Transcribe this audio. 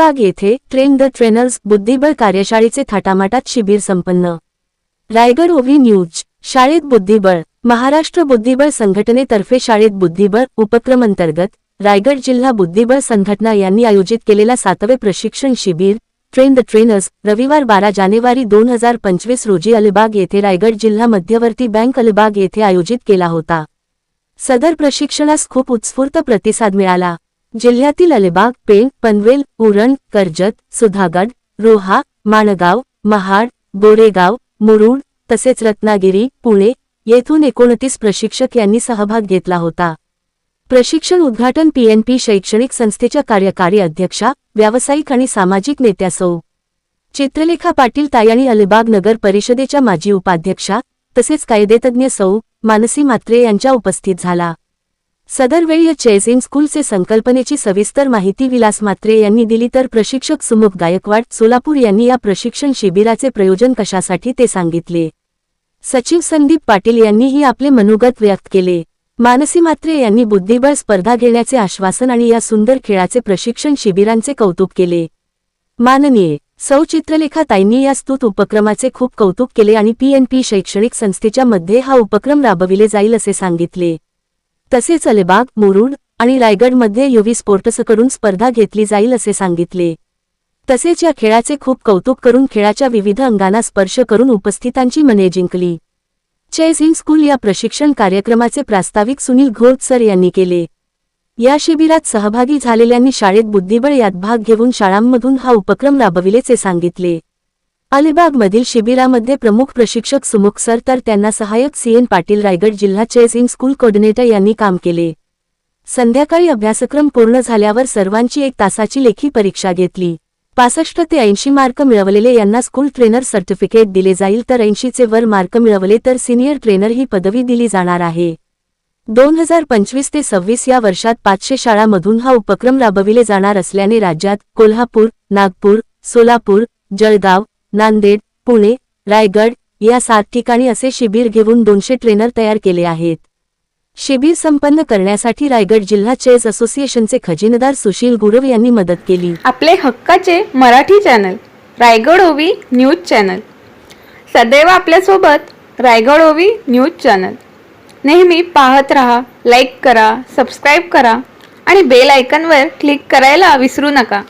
अलिबाग येथे train the trainers बुद्धिबळ कार्यशाळेचे थाटामाटात शिबिर संपन्न. रायगड ओव्ही न्यूज शाळेत बुद्धिबळ महाराष्ट्र बुद्धिबळ संघटनेतर्फे शाळेत बुद्धिबळ उपक्रमांतर्गत रायगड जिल्हा बुद्धिबळ संघटना यांनी आयोजित केलेला सातवे प्रशिक्षण शिबिर ट्रेन द ट्रेनर्स रविवार बारा जानेवारी दोन हजार पंचवीस रोजी अलिबाग येथे रायगड जिल्हा मध्यवर्ती बँक अलिबाग येथे आयोजित केला होता. सदर प्रशिक्षणास खूप उत्स्फूर्त प्रतिसाद मिळाला. जिल्ह्यातील अलिबाग पेण पनवेल उरण कर्जत सुधागड रोहा माणगाव महाड गोरेगाव मुरुड तसेच रत्नागिरी पुणे येथून एकोणतीस प्रशिक्षक यांनी सहभाग घेतला होता. प्रशिक्षण उद्घाटन पीएनपी शैक्षणिक संस्थेच्या कार्यकारी अध्यक्षा व्यावसायिक आणि सामाजिक नेत्या सौ. चित्रलेखा पाटील तायाणी अलिबाग नगर परिषदेच्या माजी उपाध्यक्षा तसेच कायदेतज्ञ सौ. मानसी मात्रे यांच्या उपस्थित झाला. सदरवेळी चेझिंग स्कूलचे संकल्पनेची सविस्तर माहिती विलास मात्रे यांनी दिली तर प्रशिक्षक सुमुख गायकवाड सोलापूर यांनी या प्रशिक्षण शिबिराचे प्रयोजन कशासाठी ते सांगितले. सचिव संदीप पाटील यांनीही आपले मनोगत व्यक्त केले. मानसी मात्रे यांनी बुद्धिबळ स्पर्धा घेण्याचे आश्वासन आणि या सुंदर खेळाचे प्रशिक्षण शिबिरांचे कौतुक केले. माननीय सौ चित्रलेखा ताईंनी या स्तुत उपक्रमाचे खूप कौतुक केले आणि पीएनपी शैक्षणिक संस्थेच्या मध्ये हा उपक्रम राबविले जाईल असे सांगितले. तसेच अलिबाग मुरुड आणि रायगडमध्ये युवी स्पोर्ट्सकडून स्पर्धा घेतली जाईल असे सांगितले. तसेच या खेळाचे खूप कौतुक करून खेळाच्या विविध अंगांना स्पर्श करून उपस्थितांची मने जिंकली. चेझिंग स्कूल या प्रशिक्षण कार्यक्रमाचे प्रास्ताविक सुनील घोट सर यांनी केले. या शिबिरात सहभागी झालेल्यांनी शाळेत बुद्धिबळ यात भाग घेऊन शाळांमधून हा उपक्रम राबविल्याचे सांगितले. अलिबागमधील शिबिरामध्ये प्रमुख प्रशिक्षक सुमुख सर तर त्यांना सहाय्यक सीएन पाटील रायगड जिल्हा चेझिंग स्कूल कोऑर्डिनेटर यांनी काम केले. संध्याकाळी अभ्यासक्रम पूर्ण झाल्यावर सर्वांची एक तासाची लेखी परीक्षा घेतली. पासष्ट ते ऐंशी मार्क मिळवलेले यांना स्कूल ट्रेनर सर्टिफिकेट दिले जाईल तर ऐंशीचे वर मार्क मिळवले तर सिनियर ट्रेनर ही पदवी दिली जाणार आहे. दोन हजार पंचवीस ते सव्वीस या वर्षात पाचशे शाळांमधून हा उपक्रम राबविले जाणार असल्याने राज्यात कोल्हापूर नागपूर सोलापूर जळगाव नांदेड पुणे रायगड या सात ठिकाणी असे शिबिर घेऊन दोनशे ट्रेनर तयार केले आहेत. शिबिर संपन्न करण्यासाठी रायगड जिल्हा चेस असोसिएशनचे खजिनदार सुशील गुरव यांनी मदत केली. आपले हक्काचे मराठी चॅनल रायगड ओवी न्यूज चॅनल. सदैव आपल्यासोबत रायगड ओवी न्यूज चॅनल. नेहमी पाहत रहा लाईक करा सबस्क्राईब करा आणि बेल आयकनवर क्लिक करायला विसरू नका.